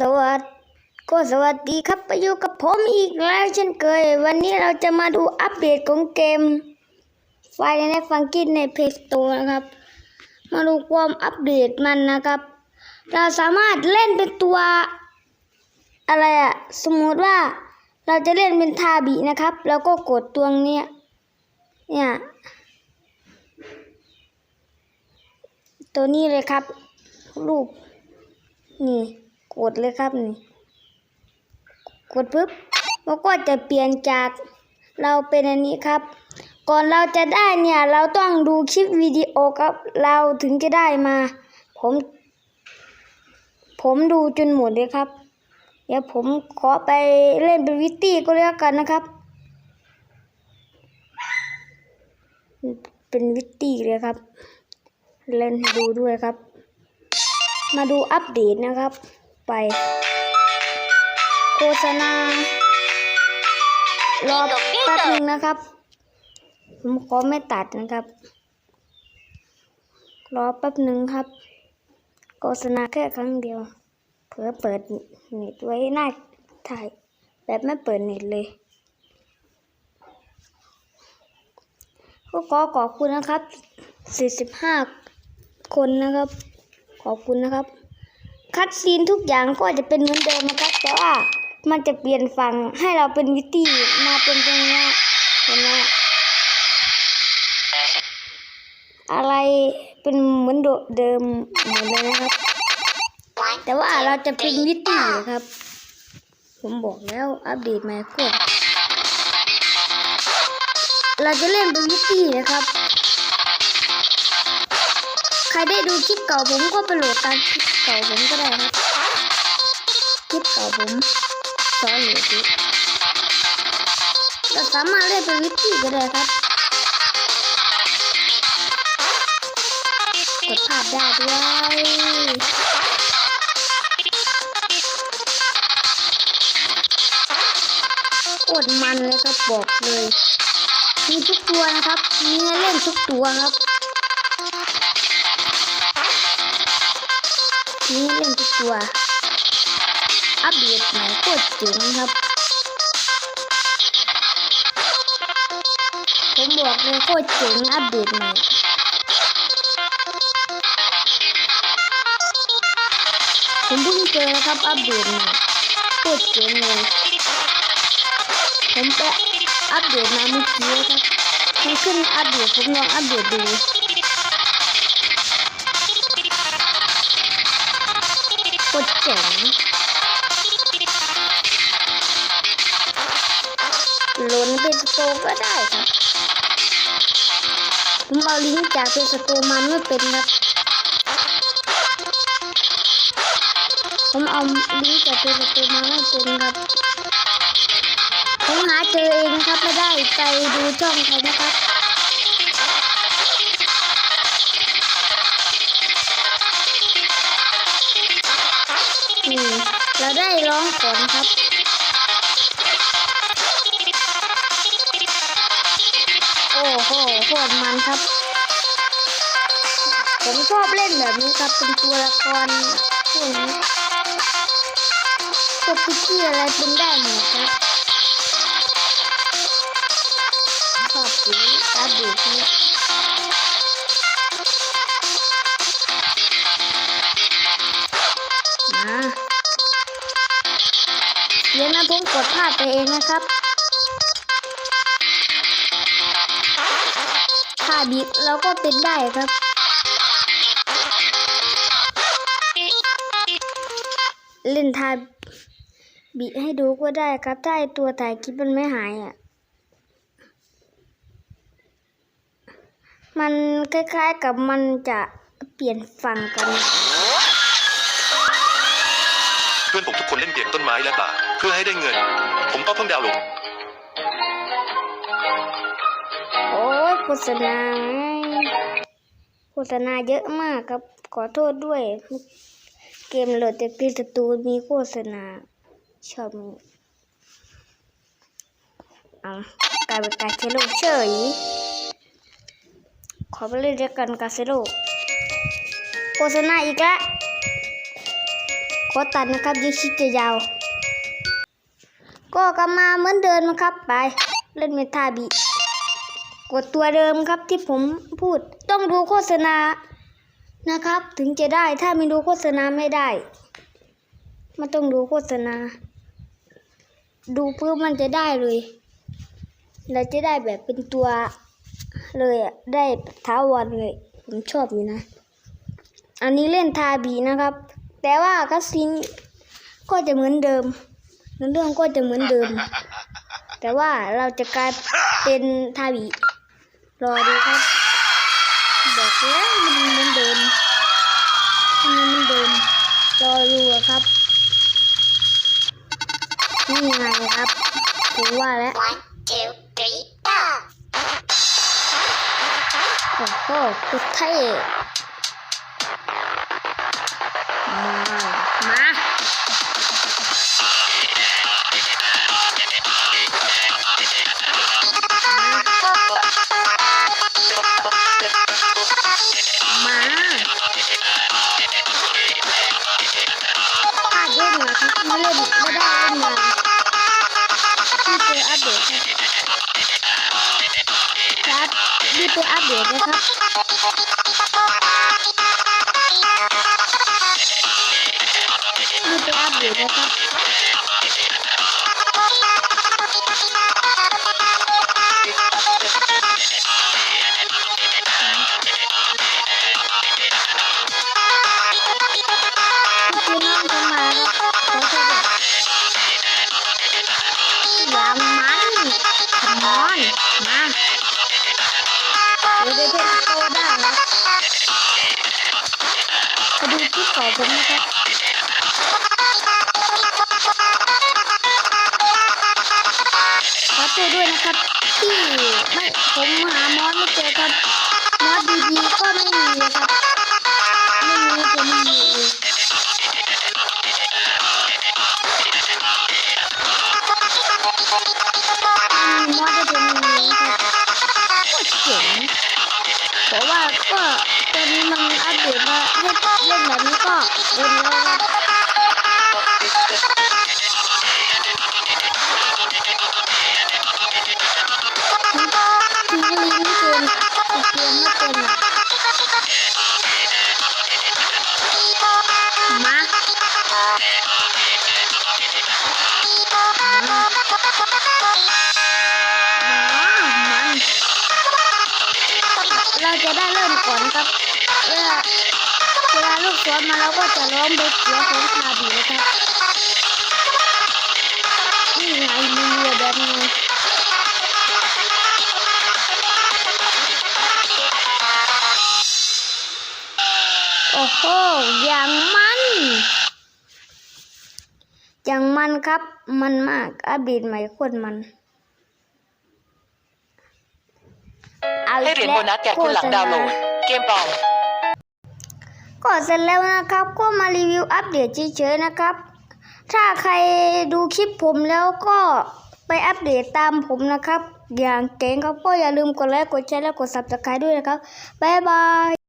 สวัสดีก็สวัสดีครับไปอยู่กับผมอีกแล้วเช่นเคย วันนี้เราจะมาดูอัปเดตของเกม ไฟในฟังกินในเพจตัวนะครับ มาดูความอัปเดตมันนะครับ เราสามารถเล่นเป็นตัวอะไรอะสมมติว่าเราจะเล่นเป็นทาบินะครับ แล้วก็กดตัวเนี้ยเนี่ยตัวนี้เลยครับ รูปนี่ กดเลยครับนี่ กดปุ๊บมันก็จะเปลี่ยนจากเราเป็นอันนี้ครับ ก่อนเราจะได้เนี่ย เราต้องดูคลิปวิดีโอครับเราถึงจะได้มา ผม ผมดูจนหมดเลยครับ เดี๋ยวผมขอไปเล่นเป็นวิตตี้ก็แล้วกันนะครับเป็นวิตตี้เลยครับ เล่นดูด้วยครับ มาดูอัปเดตนะครับ ไป โฆษณารอแป๊บหนึ่งนะครับ ผมขอไม่ตัดนะครับ รอแป๊บหนึ่งครับ โฆษณาแค่ครั้งเดียว เผื่อเปิดเน็ตไว้หน้าถ่ายแบบไม่เปิดเน็ตเลยก็ขอขอบคุณนะครับ 45 คนนะครับ ขอบคุณนะครับ คัดซีนทุกอย่างก็จะเป็นเหมือนเดิมนะครับแต่ว่ามันจะเปลี่ยนฝั่งให้เราเป็นวิตตี้มาเป็นตรงนี้เห็นไหมอะไรเป็นเหมือนเดิมเหมือนเลยนะครับ แต่ว่าเราจะเป็นวิตตี้ครับ ผมบอกแล้วอัปเดตใหม่ก็เราจะเล่นเป็นวิตตี้นะครับ ใครได้ดูคลิปเก่าผมก็ไปโหลดตามคลิป เก่าผมก็ได้ครับคลิปเก่าผมสอนอยู่ดิเราสามารถเล่นเป็นวิธีก็ได้ครับกดภาพได้ด้วยกดมันเลยครับบอกเลย มีทุกตัวนะครับ มีเล่นทุกตัวครับ นี่เล่นทุกตัว อัปเดตใหม่โคตรเจ๋งครับ ผมบอกเลยโคตรเจ๋งอัปเดตใหม่ผมเพิ่งเจอนะครับอัปเดตใหม่โคตรเจ๋งเลยผมไปอัปเดตมาเมื่อกี้ครับมันขึ้นอัปเดตผมลองอัปเดตดู กดเจ๋งล่นเป็นสโตก็ได้ครับผมเอาลิงก์จากเป็นสโตมาไม่เป็นครับ ผมเอาลิงก์จากเป็นสโตมาไม่เป็นครับผมหาเจอเองครับไม่ได้ไปดูช่องใครนะครับ เราได้ร้องฝนครับโอ้โหโคตรมันครับ ผมชอบเล่นแบบนี้ครับเป็นตัวละครพวกนี้ตัวพิกกี้อะไรเป็นได้หมดครับ เดี๋ยวนะผมกดพลาดไปเองนะครับถ้าบีบเราก็เป็นได้ครับเล่นทาบีให้ดูก็ได้ครับ ถ้าไอตัวถ่ายคลิปมันไม่หายอะ มันคล้ายๆกับมันจะเปลี่ยนฝั่งกัน อนผมทุกคนเล่นเกมต้นไม้และป่า เพื่อให้ได้เงิน ผมก็เพิ่งดาวน์โหลดโอ้ยโฆษณาโฆษณาเยอะมากครับ ขอโทษด้วย เกมโหลดจากพีสตูมีโฆษณาชอบมีเอากลายเป็นกาเซโลเฉยขอไปเล่นด้วยกันกาเซโลโฆษณาอีกแล้ว ขอตัดนะครับเดี๋ยวคลิปจะยาว ก็กลับมาเหมือนเดิมนะครับไป เล่นเมทาบีกดตัวเดิมครับที่ผมพูดต้องดูโฆษณานะครับ ถึงจะได้ถ้าไม่ดูโฆษณาไม่ได้มันต้องดูโฆษณา ดูเพื่อมันจะได้เลยเราจะได้แบบเป็นตัวเลยอะได้ท้าวรเลย ผมชอบอยู่นะ อันนี้เล่นทาบีนะครับ แต่ว่าคัสซินก็จะเหมือนเดิมเนื้อเรื่องก็จะเหมือนเดิม แต่ว่าเราจะกลายเป็นทาบีรอดูครับบอกแล้วมันเหมือนเดิมมันเหมือนเดิมรอดูอะครับนี่ไงครับผมว่าแล้ว One, two, three, go! โอ้โหสุดเท่ เหรอครับไม่เล่นไม่ได้เล่นนานที่เจออัปเดตครับครับรีบไปอัปเดตนะครับรีบไปอัปเดตนะครับ มอน มาเดี๋ยวได้เพชรโตได้นะมาดูคลิปขอผมนะครับขอโทษด้วยนะครับ ที่ไม่ผมหามอสไม่เจอครับมอสดีๆก็ไม่มีครับไม่มีผมไม่มีเลย นี้ก็เล่นแล้วครับทีนี้ลิงไม่เกินแต่เกมไม่เกินมามันเราจะได้เริ่มก่อนครับเวลา เวลาลูกศรมาเราก็จะล้อมไปเสียของคาบีนะครับนี่ไงมีเรือแบบนี้โอ้โหอย่างมันอย่างมันครับ มันมากอัปเดตใหม่โคตรมันอาอีให้เหรียญโบนัสแก่คุณหลังดาวน์โหลด เกมปอม ก็เสร็จแล้วนะครับก็มารีวิวอัปเดตเฉยๆนะครับ ถ้าใครดูคลิปผมแล้วก็ไปอัปเดตตามผมนะครับ อย่างเก่งก็อย่าลืมกดไลค์กดแชร์และกด subscribe ด้วยนะครับ บ๊ายบาย